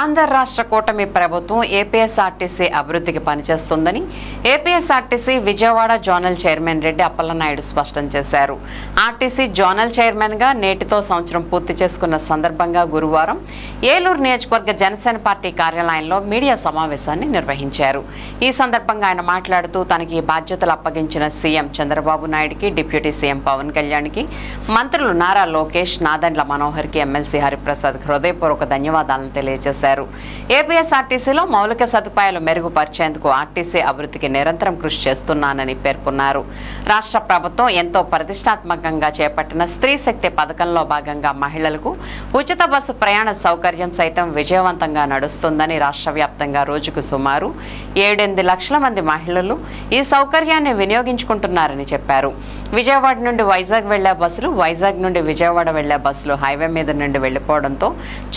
ఆంధ్ర రాష్ట్ర కూటమి ప్రభుత్వం ఏపీఎస్ఆర్టీసీ అభివృద్ధికి పనిచేస్తుందని APSRTC Vijayawada zonal chairman Reddy Appalanaidu స్పష్టం చేశారు. ఆర్టీసీ జోనల్ చైర్మన్గా నేటితో సంవత్సరం పూర్తి చేసుకున్న సందర్భంగా గురువారం ఏలూరు నియోజకవర్గ జనసేన పార్టీ కార్యాలయంలో మీడియా సమావేశాన్ని నిర్వహించారు. ఈ సందర్భంగా ఆయన మాట్లాడుతూ తనకి ఈ బాధ్యతలు అప్పగించిన సీఎం చంద్రబాబు నాయుడుకి డిప్యూటీ సీఎం పవన్ కళ్యాణ్కి మంత్రులు నారా లోకేష్ నాదండ్ల మనోహర్కి ఎమ్మెల్సీ హరిప్రసాద్ హృదయపూర్వక ధన్యవాదాలను తెలియజేశారు. ఏపీఎస్ఆర్టీసీలో మౌలిక సదుపాయాలు మెరుగుపరిచేందుకు ఆర్టీసీ అభివృద్ధికి నిరంతరం కృషి చేస్తున్నానని పేర్కొన్నారు. రాష్ట్ర ప్రభుత్వం ఎంతో ప్రతిష్టాత్మకంగా చేపట్టిన స్త్రీ శక్తి పథకంలో భాగంగా మహిళలకు ఉచిత బస్సు ప్రయాణ సౌకర్యం సైతం విజయవంతంగా నడుస్తుందని రాష్ట్ర వ్యాప్తంగా రోజుకు సుమారు ఏడెనిమిది లక్షల మంది మహిళలు ఈ సౌకర్యాన్ని వినియోగించుకుంటున్నారని చెప్పారు. విజయవాడ నుండి వైజాగ్ వెళ్ళే బస్సులు వైజాగ్ నుండి విజయవాడ వెళ్ళే బస్సులు హైవే మీద నుండి వెళ్ళిపోవడంతో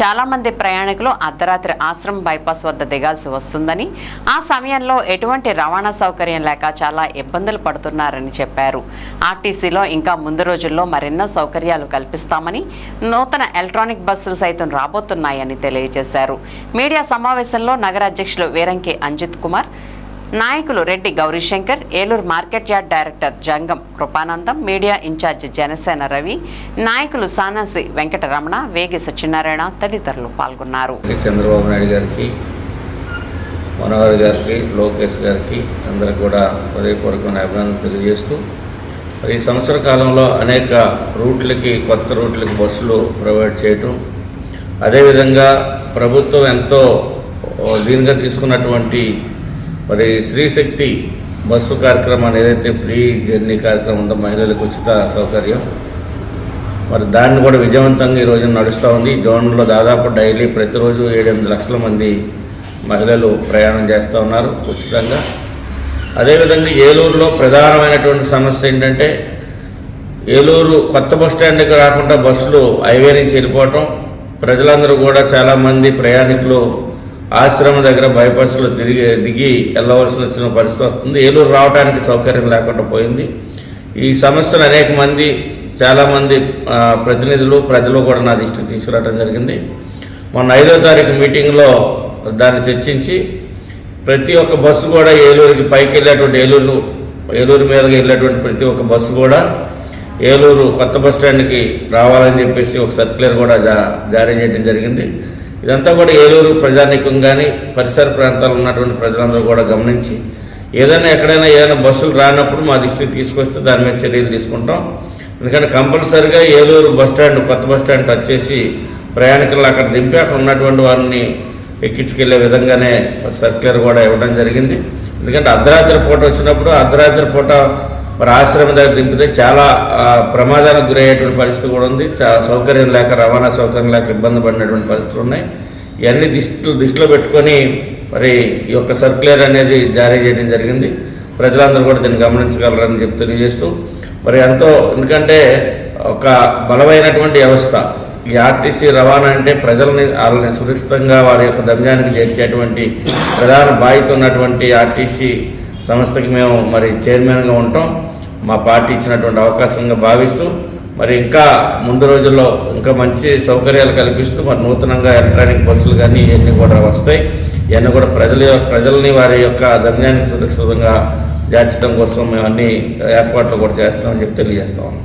చాలా మంది ప్రయాణికులు అర్ధరాత్రి ఆశ్రమం బైపాస్ వద్ద దిగాల్సి వస్తుందని ఆ సమయంలో ఎటువంటి రవాణా సౌకర్యం లేక చాలా ఇబ్బందులు పడుతున్నారని చెప్పారు. ఆర్టీసీలో ఇంకా ముందు రోజుల్లో మరెన్నో సౌకర్యాలు కల్పిస్తామని నూతన ఎలక్ట్రానిక్ బస్సులు సైతం రాబోతున్నాయని తెలియజేశారు. మీడియా సమావేశంలో నగర అధ్యక్షులు వీరంకి అంజిత్ కుమార్ నాయకులు Reddy Gowrishankar Eluru market yard director Jangam Krupanandam media incharge Janasena Ravi నాయకులు సానాసి వెంకటరమణ వేగి సత్యనారాయణ తదితరులు పాల్గొన్నారు. చంద్రబాబు నాయుడు గారికి మనోహర్ గారికి లోకేష్ గారికి అందరికి కూడా హృదయపూర్వకమైన అభినందనలు తెలియజేస్తూ ఈ సంవత్సర కాలంలో అనేక రూట్లకి కొత్త రూట్లకి బస్సులు ప్రొవైడ్ చేయటం అదేవిధంగా ప్రభుత్వం ఎంతో దీనిగా తీసుకున్నటువంటి మరి శ్రీశక్తి బస్సు కార్యక్రమాన్ని ఏదైతే ఫ్రీ జర్నీ కార్యక్రమం ఉందో మహిళలకు ఉచిత సౌకర్యం. మరి దాన్ని కూడా విజయవంతంగా ఈ రోజున నడుస్తూ ఉంది. జోన్లో దాదాపు డైలీ ప్రతిరోజు ఏడెనిమిది లక్షల మంది మహిళలు ప్రయాణం చేస్తూ ఉన్నారు ఉచితంగా. అదేవిధంగా ఏలూరులో ప్రధానమైనటువంటి సమస్య ఏంటంటే ఏలూరు కొత్త బస్ స్టాండ్కి రాకుండా బస్సులు హైవే నుంచి వెళ్ళిపోవటం. ప్రజలందరూ కూడా చాలామంది ప్రయాణికులు ఆశ్రమం దగ్గర బైపాస్లో తిరిగి దిగి వెళ్ళవలసి వచ్చిన పరిస్థితి వస్తుంది. ఏలూరు రావడానికి సౌకర్యం లేకుండా పోయింది. ఈ సమస్యను అనేక మంది చాలామంది ప్రతినిధులు ప్రజలు కూడా నా దృష్టికి తీసుకురావడం జరిగింది. మొన్న ఐదో తారీఖు మీటింగ్లో దాన్ని చర్చించి ప్రతి ఒక్క బస్సు కూడా ఏలూరుకి పైకి వెళ్ళేటువంటి ఏలూరు ఏలూరు మీదకి వెళ్ళేటువంటి ప్రతి ఒక్క బస్సు కూడా ఏలూరు కొత్త బస్ స్టాండ్కి రావాలని చెప్పేసి ఒక సర్క్యులర్ కూడా జా జారీ చేయడం జరిగింది. ఇదంతా కూడా ఏలూరు ప్రజానీకం కానీ పరిసర ప్రాంతాల్లో ఉన్నటువంటి ప్రజలందరూ కూడా గమనించి ఏదైనా ఎక్కడైనా ఏదైనా బస్సులు రానప్పుడు మా దృష్టికి తీసుకొస్తే దాని మీద చర్యలు తీసుకుంటాం. ఎందుకంటే కంపల్సరిగా ఏలూరు బస్ స్టాండ్ కొత్త బస్ స్టాండ్ టచ్ చేసి ప్రయాణికులు అక్కడ దింపి అక్కడ ఉన్నటువంటి వారిని ఎక్కించుకెళ్ళే విధంగానే సర్క్యులర్ కూడా ఇవ్వడం జరిగింది. ఎందుకంటే అర్ధరాత్రి పూట వచ్చినప్పుడు అర్ధరాత్రి పూట మరి ఆశ్రమం దగ్గర దింపితే చాలా ప్రమాదానికి గురయ్యేటువంటి పరిస్థితి కూడా ఉంది. చాలా సౌకర్యం లేక రవాణా సౌకర్యం లేక ఇబ్బంది పడినటువంటి పరిస్థితులు ఉన్నాయి. ఇవన్నీ దిష్టి దృష్టిలో పెట్టుకొని మరి ఈ యొక్క సర్క్యులర్ అనేది జారీ చేయడం జరిగింది. ప్రజలందరూ కూడా దీన్ని గమనించగలరని చెప్పి తెలియజేస్తూ మరి ఎంతో ఎందుకంటే ఒక బలమైనటువంటి వ్యవస్థ. ఈ ఆర్టీసీ రవాణా అంటే ప్రజల్ని వాళ్ళని సురక్షితంగా వారి యొక్క గమ్యానికి చేర్చేటువంటి ప్రధాన బాధ్యత ఉన్నటువంటి ఆర్టీసీ సంస్థకి మేము మరి చైర్మన్గా ఉంటాం. మా పార్టీ ఇచ్చినటువంటి అవకాశంగా భావిస్తూ మరి ఇంకా ముందు రోజుల్లో ఇంకా మంచి సౌకర్యాలు కల్పిస్తూ మరి నూతనంగా ఎలక్ట్రానిక్ బస్సులు కానీ ఇవన్నీ కూడా వస్తాయి. ఇవన్నీ కూడా ప్రజల ప్రజల్ని వారి యొక్క ధన్యానికి సురక్షితంగా చేర్చడం కోసం మేము అన్ని ఏర్పాట్లు కూడా చేస్తామని చెప్పి తెలియజేస్తాం